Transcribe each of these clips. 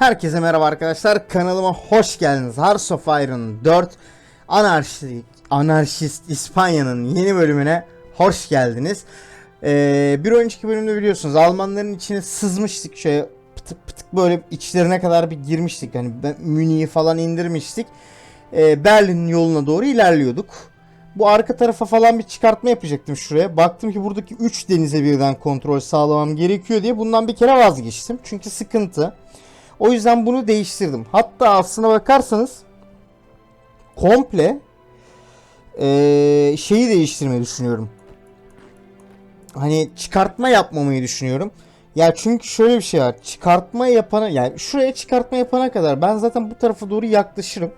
Herkese merhaba arkadaşlar. Kanalıma hoş geldiniz. Hearts of Iron 4 Anarşist, Anarşist İspanya'nın yeni bölümüne hoş geldiniz. Ee, bir önceki bölümde biliyorsunuz Almanların içine sızmıştık. Şöyle pıtık pıtık böyle içlerine kadar bir girmiştik. Hani Münih'i falan indirmiştik. Ee, Berlin'in yoluna doğru ilerliyorduk. Bu arka tarafa falan bir çıkartma yapacaktım şuraya. Baktım ki buradaki 3 denize birden kontrol sağlamam gerekiyor diye bundan bir kere vazgeçtim. Çünkü sıkıntı. O yüzden bunu değiştirdim. Hatta aslına bakarsanız komple eee, şeyi değiştirmeyi düşünüyorum. Hani çıkartma yapmamayı düşünüyorum. Ya çünkü şöyle bir şey var. Çıkartma yapana yani şuraya çıkartma yapana kadar ben zaten bu tarafa doğru yaklaşırım.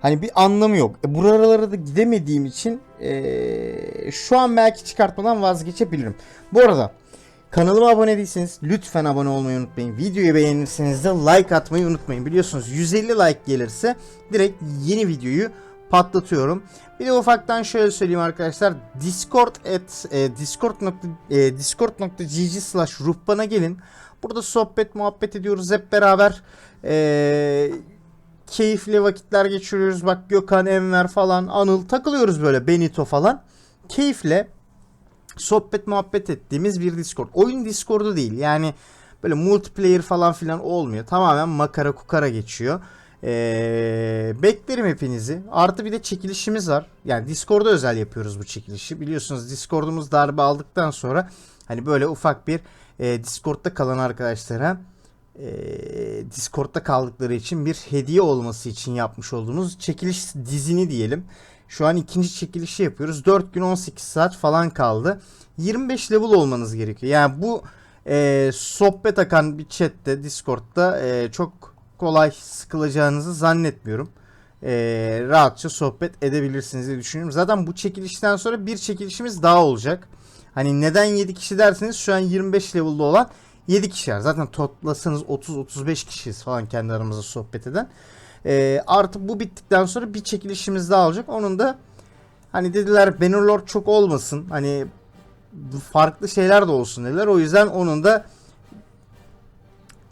Hani bir anlamı yok. E, buralara da gidemediğim için eee, şu an belki çıkartmadan vazgeçebilirim. Bu arada Kanalıma abone değilseniz lütfen abone olmayı unutmayın. Videoyu beğenirseniz de like atmayı unutmayın. Biliyorsunuz 150 like gelirse direkt yeni videoyu patlatıyorum. Bir de ufaktan şöyle söyleyeyim arkadaşlar. Discord at e, discord e, discord.gg slash ruhbana gelin. Burada sohbet muhabbet ediyoruz hep beraber. E, keyifli vakitler geçiriyoruz. Bak Gökhan, Enver falan, Anıl takılıyoruz böyle Benito falan. Keyifle sohbet muhabbet ettiğimiz bir Discord. Oyun Discord'u değil. Yani böyle multiplayer falan filan olmuyor. Tamamen makara kukara geçiyor. Ee, beklerim hepinizi. Artı bir de çekilişimiz var. Yani Discord'da özel yapıyoruz bu çekilişi. Biliyorsunuz Discord'umuz darbe aldıktan sonra hani böyle ufak bir e, Discord'da kalan arkadaşlara e, Discord'da kaldıkları için bir hediye olması için yapmış olduğumuz çekiliş dizini diyelim. Şu an ikinci çekilişi yapıyoruz. 4 gün 18 saat falan kaldı. 25 level olmanız gerekiyor. Yani bu e, sohbet akan bir chatte Discord'da e, çok kolay sıkılacağınızı zannetmiyorum. E, rahatça sohbet edebilirsiniz diye düşünüyorum. Zaten bu çekilişten sonra bir çekilişimiz daha olacak. Hani neden 7 kişi derseniz şu an 25 level'da olan 7 kişi var. Zaten toplasanız 30-35 kişiyiz falan kendi aramızda sohbet eden. E, artı bu bittikten sonra bir çekilişimiz daha olacak. Onun da hani dediler Bannerlord çok olmasın. Hani farklı şeyler de olsun dediler. O yüzden onun da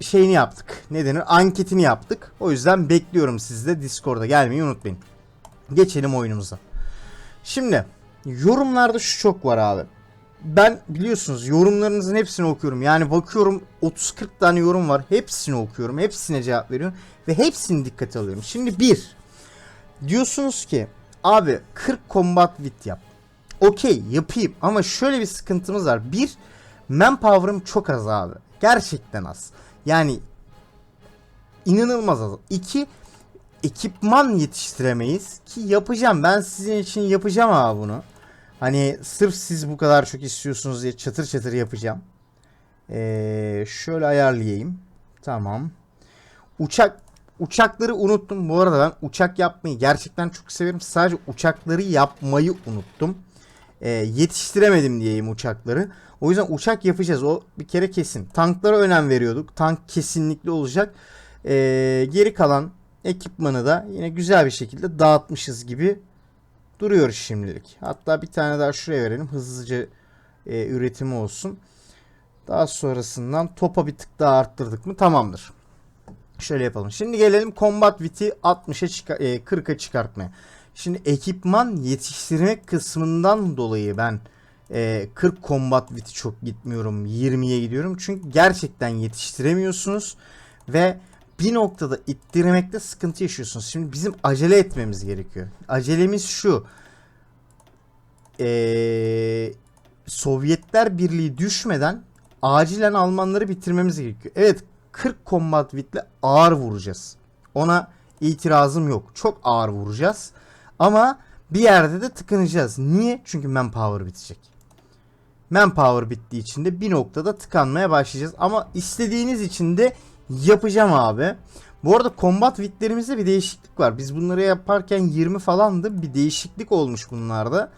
şeyini yaptık. Ne denir? Anketini yaptık. O yüzden bekliyorum sizi de Discord'a gelmeyi unutmayın. Geçelim oyunumuza. Şimdi yorumlarda şu çok var abi. Ben biliyorsunuz yorumlarınızın hepsini okuyorum. Yani bakıyorum 30-40 tane yorum var. Hepsini okuyorum. Hepsine cevap veriyorum. Ve hepsini dikkate alıyorum. Şimdi bir. Diyorsunuz ki abi 40 combat wit yap. Okey yapayım ama şöyle bir sıkıntımız var. Bir manpower'ım çok az abi. Gerçekten az. Yani inanılmaz az. İki ekipman yetiştiremeyiz ki yapacağım. Ben sizin için yapacağım abi bunu. Hani sırf siz bu kadar çok istiyorsunuz diye çatır çatır yapacağım. Ee, şöyle ayarlayayım. Tamam. Uçak uçakları unuttum. Bu arada ben uçak yapmayı gerçekten çok severim. Sadece uçakları yapmayı unuttum. Ee, yetiştiremedim diyeyim uçakları. O yüzden uçak yapacağız. O bir kere kesin. Tanklara önem veriyorduk. Tank kesinlikle olacak. Ee, geri kalan ekipmanı da yine güzel bir şekilde dağıtmışız gibi duruyor şimdilik. Hatta bir tane daha şuraya verelim. Hızlıca e, üretimi olsun. Daha sonrasından topa bir tık daha arttırdık mı tamamdır. Şöyle yapalım. Şimdi gelelim Combat Wit'i 60'a çıkar, e, 40'a çıkartmaya. Şimdi ekipman yetiştirmek kısmından dolayı ben e, 40 Combat Wit'i çok gitmiyorum. 20'ye gidiyorum. Çünkü gerçekten yetiştiremiyorsunuz ve bir noktada ittirmekte sıkıntı yaşıyorsunuz. Şimdi bizim acele etmemiz gerekiyor. Acelemiz şu. Ee, Sovyetler Birliği düşmeden acilen Almanları bitirmemiz gerekiyor. Evet 40 combat wit'le ağır vuracağız. Ona itirazım yok. Çok ağır vuracağız. Ama bir yerde de tıkanacağız. Niye? Çünkü manpower bitecek. Manpower bittiği için de bir noktada tıkanmaya başlayacağız. Ama istediğiniz için de yapacağım abi. Bu arada combat wit'lerimizde bir değişiklik var. Biz bunları yaparken 20 falandı. Bir değişiklik olmuş bunlarda.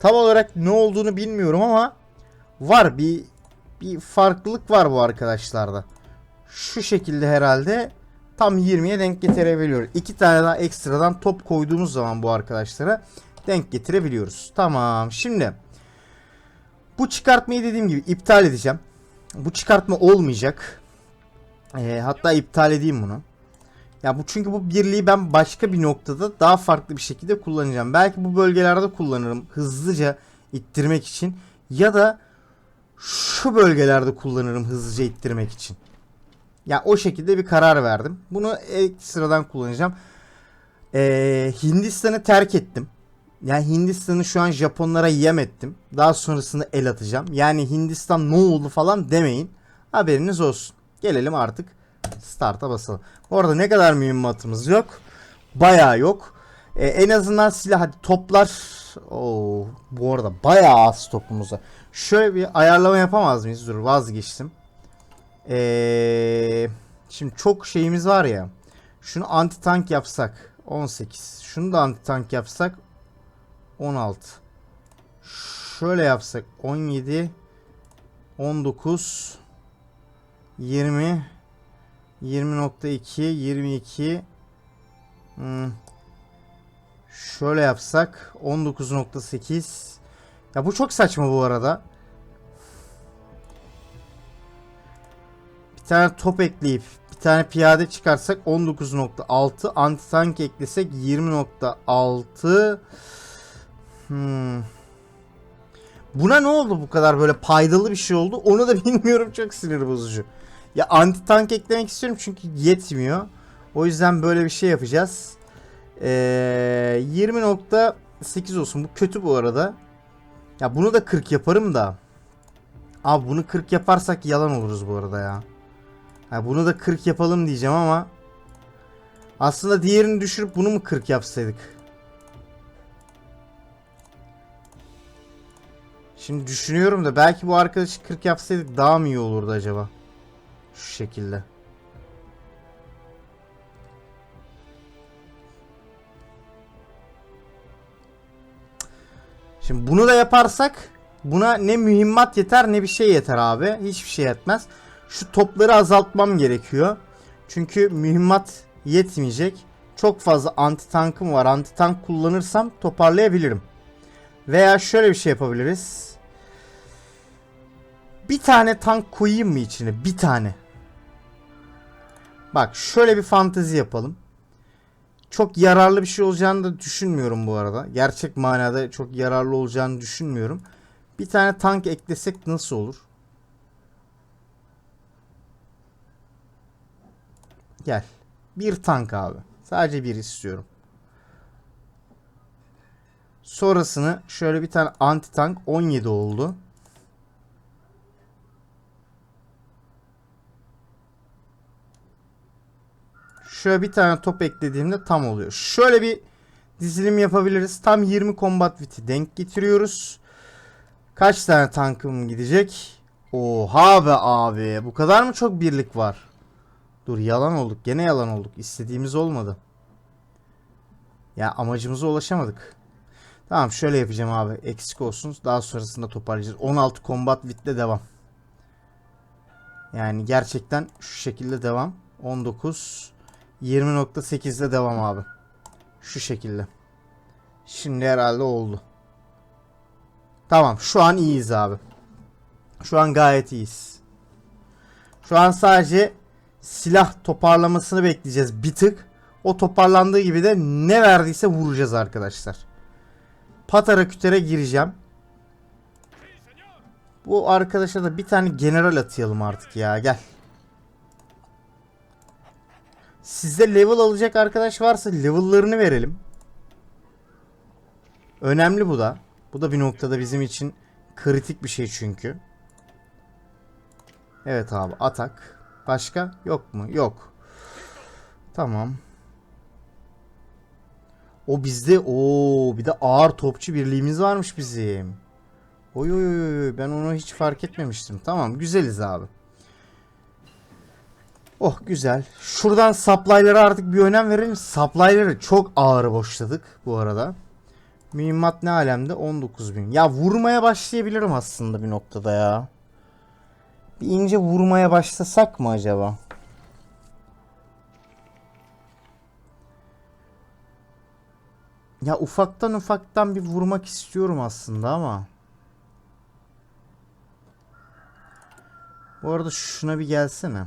Tam olarak ne olduğunu bilmiyorum ama var bir bir farklılık var bu arkadaşlarda. Şu şekilde herhalde tam 20'ye denk getirebiliyoruz. İki tane daha ekstradan top koyduğumuz zaman bu arkadaşlara denk getirebiliyoruz. Tamam. Şimdi bu çıkartmayı dediğim gibi iptal edeceğim. Bu çıkartma olmayacak. Ee, hatta iptal edeyim bunu. Ya bu çünkü bu birliği ben başka bir noktada daha farklı bir şekilde kullanacağım. Belki bu bölgelerde kullanırım hızlıca ittirmek için ya da şu bölgelerde kullanırım hızlıca ittirmek için. Ya o şekilde bir karar verdim. Bunu ekstradan kullanacağım. Ee, Hindistan'ı terk ettim. Yani Hindistan'ı şu an Japonlara yem ettim. Daha sonrasında el atacağım. Yani Hindistan ne oldu falan demeyin. Haberiniz olsun. Gelelim artık start'a basalım. Bu arada ne kadar mühimmatımız yok? Bayağı yok. Ee, en azından silah hadi toplar. Oo, bu arada bayağı az topumuz var. Şöyle bir ayarlama yapamaz mıyız? Dur vazgeçtim. Ee, şimdi çok şeyimiz var ya. Şunu anti tank yapsak 18. Şunu da anti tank yapsak 16. Şöyle yapsak 17 19 20 20.2 22 hmm. Şöyle yapsak 19.8 Ya bu çok saçma bu arada. Bir tane top ekleyip bir tane piyade çıkarsak 19.6 anti tank eklesek 20.6 Hmm. Buna ne oldu bu kadar böyle paydalı bir şey oldu? Onu da bilmiyorum çok sinir bozucu. Ya anti tank eklemek istiyorum çünkü yetmiyor. O yüzden böyle bir şey yapacağız. Ee, 20.8 olsun. Bu kötü bu arada. Ya bunu da 40 yaparım da. Abi bunu 40 yaparsak yalan oluruz bu arada ya. ya bunu da 40 yapalım diyeceğim ama aslında diğerini düşürüp bunu mu 40 yapsaydık? Şimdi düşünüyorum da belki bu arkadaşı 40 yapsaydık daha mı iyi olurdu acaba? Şu şekilde. Şimdi bunu da yaparsak buna ne mühimmat yeter ne bir şey yeter abi. Hiçbir şey yetmez. Şu topları azaltmam gerekiyor. Çünkü mühimmat yetmeyecek. Çok fazla anti tankım var. Anti tank kullanırsam toparlayabilirim. Veya şöyle bir şey yapabiliriz. Bir tane tank koyayım mı içine? Bir tane. Bak şöyle bir fantezi yapalım. Çok yararlı bir şey olacağını da düşünmüyorum bu arada. Gerçek manada çok yararlı olacağını düşünmüyorum. Bir tane tank eklesek nasıl olur? Gel. Bir tank abi. Sadece bir istiyorum. Sonrasını şöyle bir tane anti tank 17 oldu. Şöyle bir tane top eklediğimde tam oluyor. Şöyle bir dizilim yapabiliriz. Tam 20 combat wit'i denk getiriyoruz. Kaç tane tankım gidecek? Oha be abi. Bu kadar mı çok birlik var? Dur yalan olduk. Gene yalan olduk. İstediğimiz olmadı. Ya amacımıza ulaşamadık. Tamam şöyle yapacağım abi. Eksik olsun. Daha sonrasında toparlayacağız. 16 combat width'le devam. Yani gerçekten şu şekilde devam. 19 20.8'de devam abi. Şu şekilde. Şimdi herhalde oldu. Tamam şu an iyiyiz abi. Şu an gayet iyiyiz. Şu an sadece silah toparlamasını bekleyeceğiz bir tık. O toparlandığı gibi de ne verdiyse vuracağız arkadaşlar. Patara kütere gireceğim. Bu arkadaşa da bir tane general atayalım artık ya gel. Sizde level alacak arkadaş varsa level'larını verelim. Önemli bu da. Bu da bir noktada bizim için kritik bir şey çünkü. Evet abi atak. Başka yok mu? Yok. Tamam. O bizde o bir de ağır topçu birliğimiz varmış bizim. Oy oy oy ben onu hiç fark etmemiştim. Tamam güzeliz abi. Oh güzel. Şuradan supply'lara artık bir önem verelim. Supply'ları çok ağır boşladık bu arada. Mühimmat ne alemde? 19.000. Ya vurmaya başlayabilirim aslında bir noktada ya. Bir ince vurmaya başlasak mı acaba? Ya ufaktan ufaktan bir vurmak istiyorum aslında ama. Bu arada şuna bir gelsene.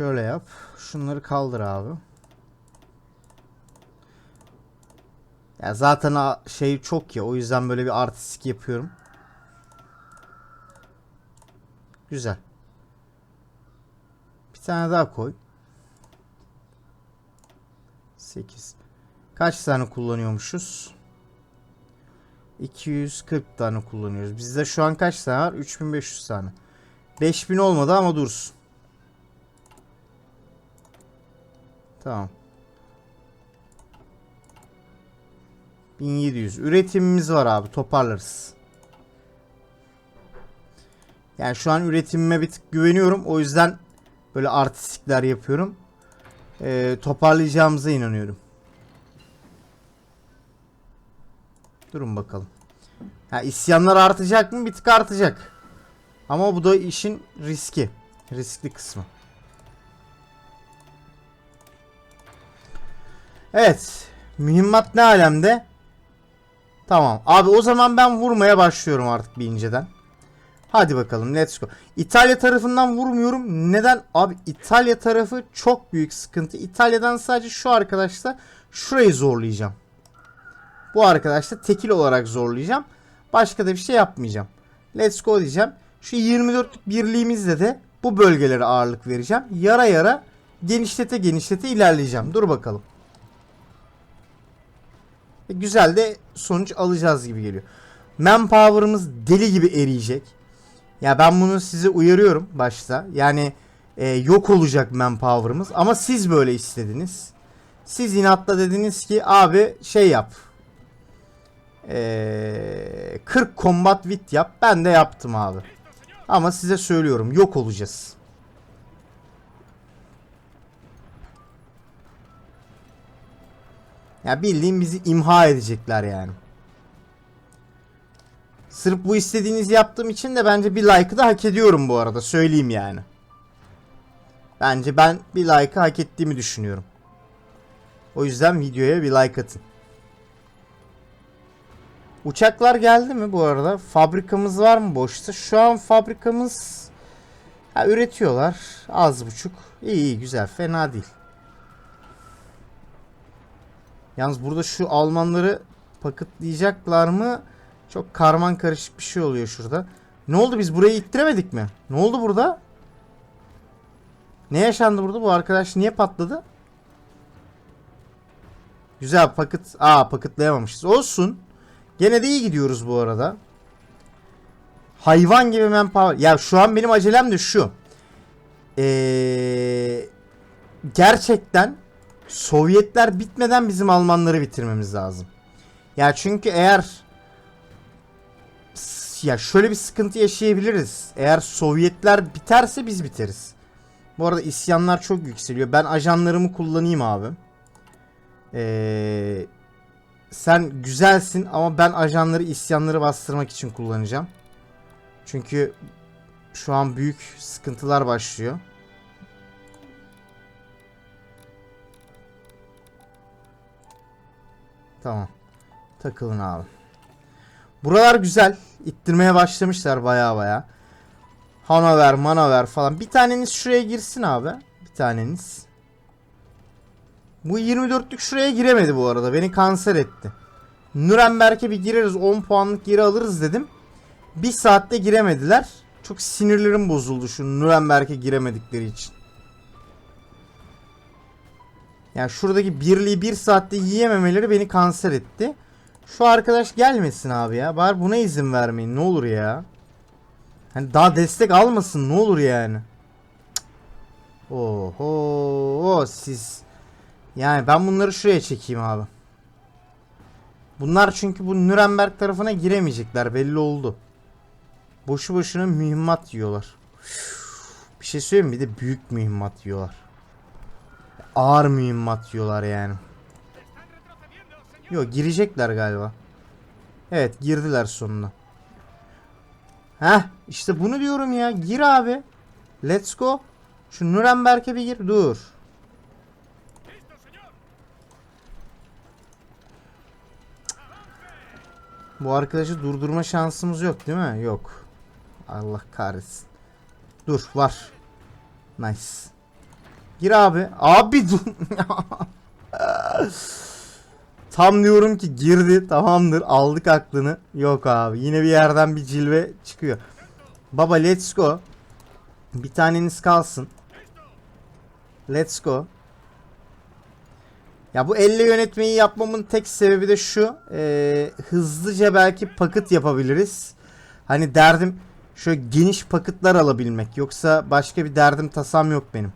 Şöyle yap. Şunları kaldır abi. Ya zaten şey çok ya. O yüzden böyle bir artistik yapıyorum. Güzel. Bir tane daha koy. 8. Kaç tane kullanıyormuşuz? 240 tane kullanıyoruz. Bizde şu an kaç tane var? 3500 tane. 5000 olmadı ama dursun. Tamam. 1700. Üretimimiz var abi. Toparlarız. Yani şu an üretimime bir tık güveniyorum. O yüzden böyle artistikler yapıyorum. Ee, toparlayacağımıza inanıyorum. Durun bakalım. Ha, isyanlar artacak mı? Bir tık artacak. Ama bu da işin riski. Riskli kısmı. Evet. Mühimmat ne alemde? Tamam. Abi o zaman ben vurmaya başlıyorum artık bir inceden. Hadi bakalım let's go. İtalya tarafından vurmuyorum. Neden? Abi İtalya tarafı çok büyük sıkıntı. İtalya'dan sadece şu arkadaşla şurayı zorlayacağım. Bu arkadaşla tekil olarak zorlayacağım. Başka da bir şey yapmayacağım. Let's go diyeceğim. Şu 24'lük birliğimizle de bu bölgelere ağırlık vereceğim. Yara yara genişlete genişlete ilerleyeceğim. Dur bakalım. Güzel de sonuç alacağız gibi geliyor. Manpower'ımız deli gibi eriyecek. Ya ben bunu size uyarıyorum başta. Yani e, yok olacak manpower'ımız ama siz böyle istediniz. Siz inatla dediniz ki abi şey yap. E, 40 combat wit yap. Ben de yaptım abi. Ama size söylüyorum yok olacağız. Ya bildiğin bizi imha edecekler yani. Sırf bu istediğinizi yaptığım için de bence bir like'ı da hak ediyorum bu arada. Söyleyeyim yani. Bence ben bir like'ı hak ettiğimi düşünüyorum. O yüzden videoya bir like atın. Uçaklar geldi mi bu arada? Fabrikamız var mı boşta? Şu an fabrikamız ha, üretiyorlar. Az buçuk. İyi iyi güzel. Fena değil. Yalnız burada şu Almanları paketlayacaklar mı? Çok karman karışık bir şey oluyor şurada. Ne oldu biz burayı ittiremedik mi? Ne oldu burada? Ne yaşandı burada? Bu arkadaş niye patladı? Güzel paket. Aa paketlayamamışız. Olsun. Gene de iyi gidiyoruz bu arada. Hayvan gibi manpower. Ya şu an benim acelem de şu. Ee, gerçekten Sovyetler bitmeden bizim Almanları bitirmemiz lazım. Ya çünkü eğer ya şöyle bir sıkıntı yaşayabiliriz. Eğer Sovyetler biterse biz biteriz. Bu arada isyanlar çok yükseliyor. Ben ajanlarımı kullanayım abi. Ee, sen güzelsin ama ben ajanları isyanları bastırmak için kullanacağım. Çünkü şu an büyük sıkıntılar başlıyor. Tamam. Takılın abi. Buralar güzel. İttirmeye başlamışlar baya baya. Hanover, Manover falan. Bir taneniz şuraya girsin abi. Bir taneniz. Bu 24'lük şuraya giremedi bu arada. Beni kanser etti. Nürnberg'e bir gireriz 10 puanlık geri alırız dedim. Bir saatte giremediler. Çok sinirlerim bozuldu şu Nürnberg'e giremedikleri için. Yani şuradaki birliği bir saatte yiyememeleri beni kanser etti. Şu arkadaş gelmesin abi ya. Bari buna izin vermeyin ne olur ya. Hani daha destek almasın ne olur yani. Cık. Oho siz. Yani ben bunları şuraya çekeyim abi. Bunlar çünkü bu Nürnberg tarafına giremeyecekler belli oldu. Boşu boşuna mühimmat yiyorlar. Bir şey söyleyeyim mi? Bir de büyük mühimmat yiyorlar. Ağır mühimmat yiyorlar yani. Yok girecekler galiba. Evet girdiler sonuna. Heh işte bunu diyorum ya. Gir abi. Let's go. Şu Nuremberg'e bir gir. Dur. Bu arkadaşı durdurma şansımız yok değil mi? Yok. Allah kahretsin. Dur var. Nice. Gir abi. Abi. Tam diyorum ki girdi tamamdır aldık aklını. Yok abi yine bir yerden bir cilve çıkıyor. Baba let's go. Bir taneniz kalsın. Let's go. Ya bu elle yönetmeyi yapmamın tek sebebi de şu. eee, hızlıca belki paket yapabiliriz. Hani derdim şöyle geniş paketler alabilmek. Yoksa başka bir derdim tasam yok benim.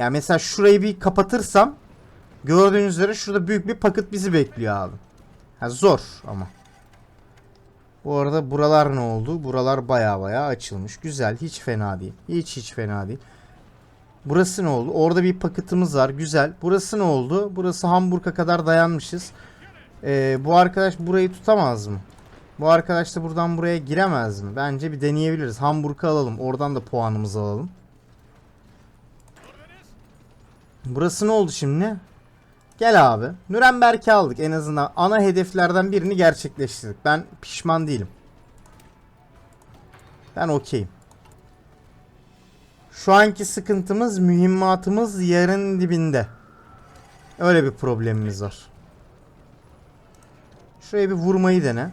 Ya mesela şurayı bir kapatırsam gördüğünüz üzere şurada büyük bir paket bizi bekliyor abi. Ha zor ama. Bu arada buralar ne oldu? Buralar baya baya açılmış. Güzel. Hiç fena değil. Hiç hiç fena değil. Burası ne oldu? Orada bir paketimiz var. Güzel. Burası ne oldu? Burası Hamburg'a kadar dayanmışız. Ee, bu arkadaş burayı tutamaz mı? Bu arkadaş da buradan buraya giremez mi? Bence bir deneyebiliriz. Hamburg'u alalım. Oradan da puanımızı alalım. Burası ne oldu şimdi? Gel abi. Nürnberg'i aldık en azından. Ana hedeflerden birini gerçekleştirdik. Ben pişman değilim. Ben okeyim. Şu anki sıkıntımız mühimmatımız yarın dibinde. Öyle bir problemimiz var. Şuraya bir vurmayı dene.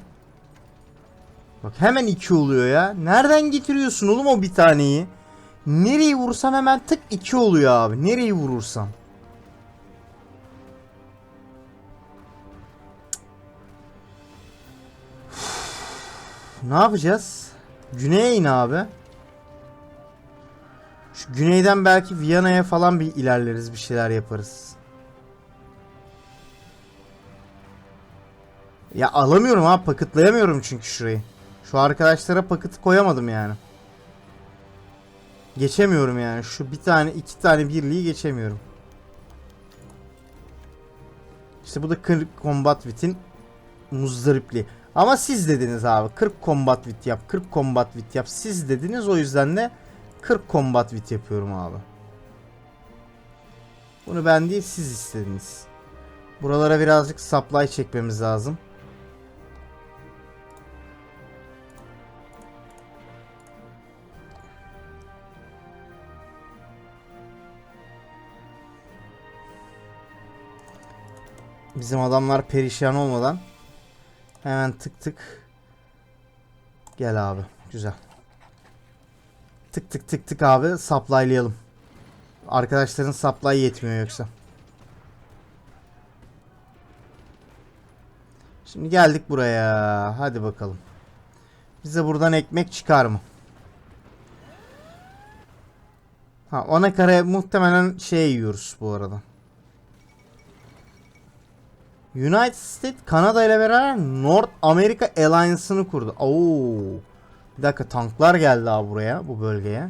Bak hemen iki oluyor ya. Nereden getiriyorsun oğlum o bir taneyi? Nereyi vursam hemen tık iki oluyor abi. Nereyi vurursam. ne yapacağız? Güney'e in abi. Şu güneyden belki Viyana'ya falan bir ilerleriz. Bir şeyler yaparız. Ya alamıyorum ha. Paketlayamıyorum çünkü şurayı. Şu arkadaşlara paket koyamadım yani. Geçemiyorum yani. Şu bir tane iki tane birliği geçemiyorum. İşte bu da 40 combat bit'in muzdaripliği. Ama siz dediniz abi 40 combat bit yap 40 combat bit yap siz dediniz o yüzden de 40 combat bit yapıyorum abi. Bunu ben değil siz istediniz. Buralara birazcık supply çekmemiz lazım. Bizim adamlar perişan olmadan hemen tık tık gel abi güzel. Tık tık tık tık abi supply'layalım. Arkadaşların supply yetmiyor yoksa. Şimdi geldik buraya. Hadi bakalım. Bize buradan ekmek çıkar mı? Ha ona kare muhtemelen şey yiyoruz bu arada. United States Kanada ile beraber North America Alliance'ını kurdu. Oo. Bir dakika tanklar geldi abi buraya bu bölgeye.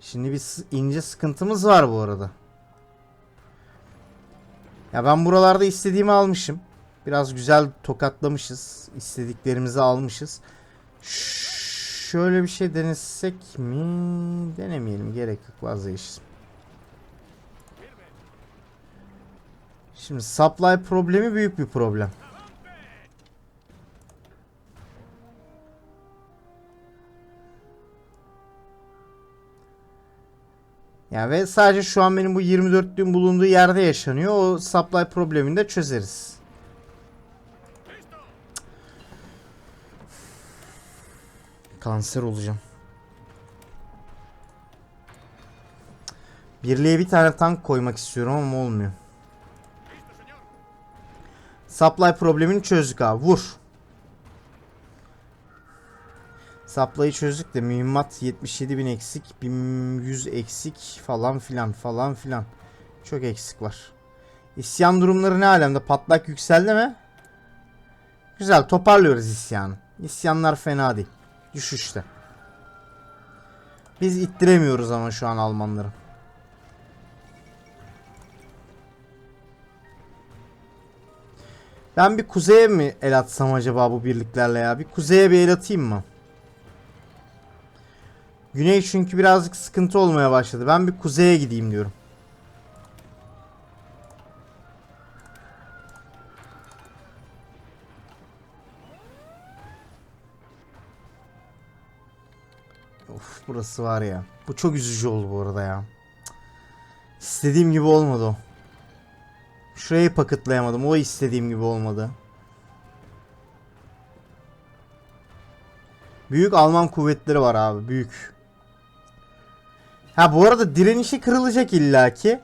Şimdi bir ince sıkıntımız var bu arada. Ya ben buralarda istediğimi almışım. Biraz güzel tokatlamışız. İstediklerimizi almışız. Ş- şöyle bir şey denesek mi? Denemeyelim. Gerek yok vazgeçtim. Şimdi supply problemi büyük bir problem. Yani ve sadece şu an benim bu 24'lüğün bulunduğu yerde yaşanıyor. O supply problemini de çözeriz. Kanser olacağım. Birliğe bir tane tank koymak istiyorum ama olmuyor. Supply problemini çözdük abi. Vur. Supply'ı çözdük de mühimmat 77 bin eksik. 1100 eksik falan filan falan filan. Çok eksik var. İsyan durumları ne alemde? Patlak yükseldi mi? Güzel toparlıyoruz isyanı. İsyanlar fena değil. Düşüşte. Biz ittiremiyoruz ama şu an Almanları. Ben bir kuzeye mi el atsam acaba bu birliklerle ya? Bir kuzeye bir el atayım mı? Güney çünkü birazcık sıkıntı olmaya başladı. Ben bir kuzeye gideyim diyorum. Of burası var ya. Bu çok üzücü oldu bu arada ya. İstediğim gibi olmadı o. Şurayı paketlayamadım. O istediğim gibi olmadı. Büyük Alman kuvvetleri var abi. Büyük. Ha bu arada direnişi kırılacak illaki.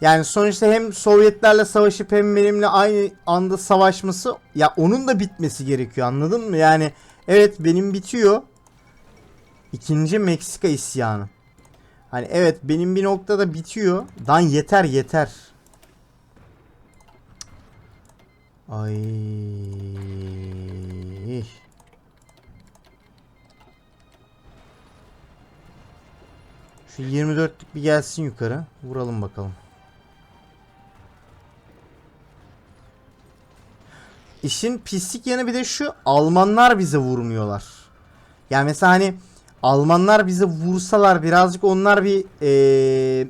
Yani sonuçta hem Sovyetlerle savaşıp hem benimle aynı anda savaşması ya onun da bitmesi gerekiyor anladın mı? Yani evet benim bitiyor. İkinci Meksika isyanı. Hani evet benim bir noktada bitiyor. Dan yeter yeter. Ay. Şu 24'lük bir gelsin yukarı. Vuralım bakalım. İşin pislik yanı bir de şu Almanlar bize vurmuyorlar. Yani mesela hani Almanlar bize vursalar birazcık onlar bir eee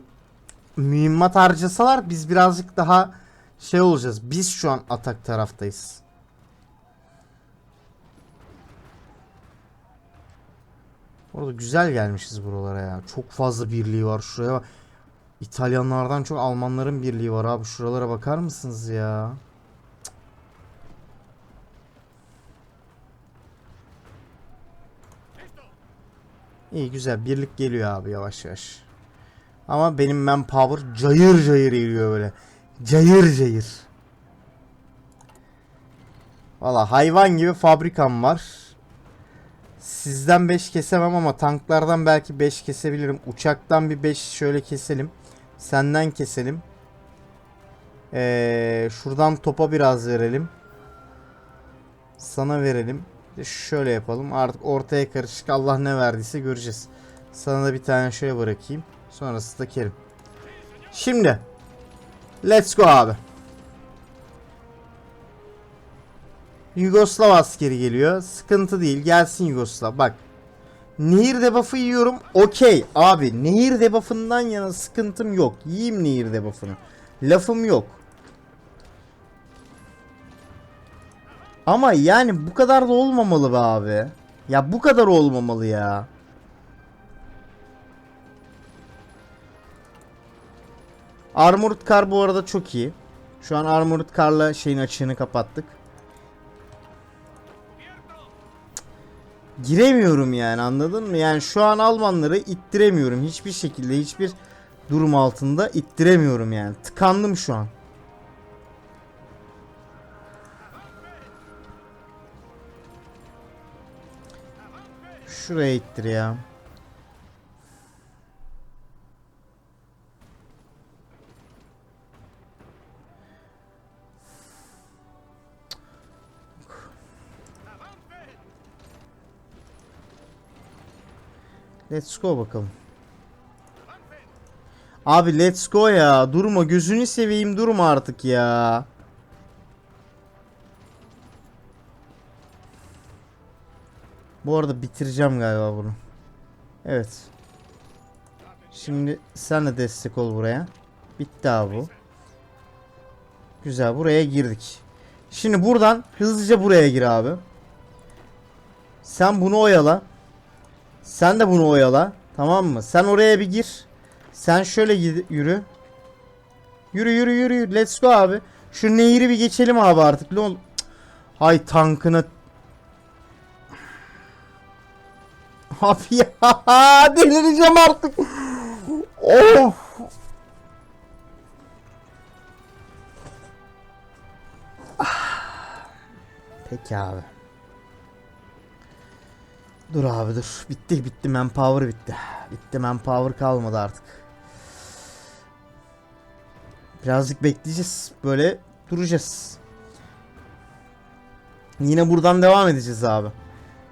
mühimmat harcasalar biz birazcık daha şey olacağız. Biz şu an atak taraftayız. Orada güzel gelmişiz buralara ya. Çok fazla birliği var şuraya. İtalyanlardan çok Almanların birliği var abi. Şuralara bakar mısınız ya? İyi güzel birlik geliyor abi yavaş yavaş. Ama benim manpower cayır cayır eriyor böyle. Cayır cayır. Valla hayvan gibi fabrikam var. Sizden 5 kesemem ama tanklardan belki 5 kesebilirim. Uçaktan bir 5 şöyle keselim. Senden keselim. Ee, şuradan topa biraz verelim. Sana verelim. Şöyle yapalım. Artık ortaya karışık Allah ne verdiyse göreceğiz. Sana da bir tane şöyle bırakayım. Sonrası da kerim. Şimdi. Let's go abi. Yugoslav askeri geliyor. Sıkıntı değil. Gelsin Yugoslav. Bak. Nehir debuff'ı yiyorum. Okey. Abi nehir debuff'ından yana sıkıntım yok. Yiyeyim nehir debuff'ını. Lafım yok. Ama yani bu kadar da olmamalı be abi. Ya bu kadar olmamalı ya. Armored Car bu arada çok iyi. Şu an Armored Car'la şeyin açığını kapattık. Giremiyorum yani anladın mı? Yani şu an Almanları ittiremiyorum. Hiçbir şekilde hiçbir durum altında ittiremiyorum yani. Tıkandım şu an. Şuraya ittir ya. Let's go bakalım. Abi let's go ya. Durma gözünü seveyim durma artık ya. Bu arada bitireceğim galiba bunu. Evet. Şimdi sen de destek ol buraya. Bitti abi bu. Güzel buraya girdik. Şimdi buradan hızlıca buraya gir abi. Sen bunu oyala. Sen de bunu oyala. Tamam mı? Sen oraya bir gir. Sen şöyle yürü. Yürü yürü yürü. Let's go abi. Şu nehri bir geçelim abi artık. Ne. Hay tankına. Abi ya delireceğim artık. Of. Peki abi. Dur abi dur. Bitti bitti manpower bitti. Bitti manpower kalmadı artık. Birazcık bekleyeceğiz. Böyle duracağız. Yine buradan devam edeceğiz abi.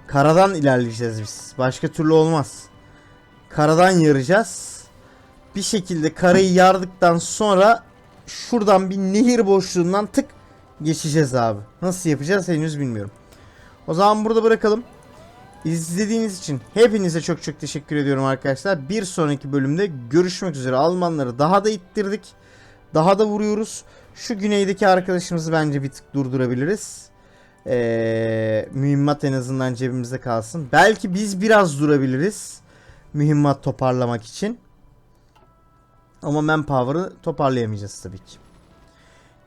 Karadan ilerleyeceğiz biz. Başka türlü olmaz. Karadan yarayacağız. Bir şekilde karayı yardıktan sonra şuradan bir nehir boşluğundan tık geçeceğiz abi. Nasıl yapacağız henüz bilmiyorum. O zaman burada bırakalım. İzlediğiniz için hepinize çok çok teşekkür ediyorum arkadaşlar. Bir sonraki bölümde görüşmek üzere. Almanları daha da ittirdik. Daha da vuruyoruz. Şu güneydeki arkadaşımızı bence bir tık durdurabiliriz. Ee, mühimmat en azından cebimizde kalsın. Belki biz biraz durabiliriz. mühimmat toparlamak için. Ama manpower'ı toparlayamayacağız tabii ki.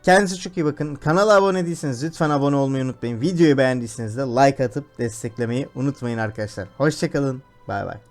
Kendinize çok iyi bakın. Kanala abone değilseniz lütfen abone olmayı unutmayın. Videoyu beğendiyseniz de like atıp desteklemeyi unutmayın arkadaşlar. Hoşçakalın. Bay bay.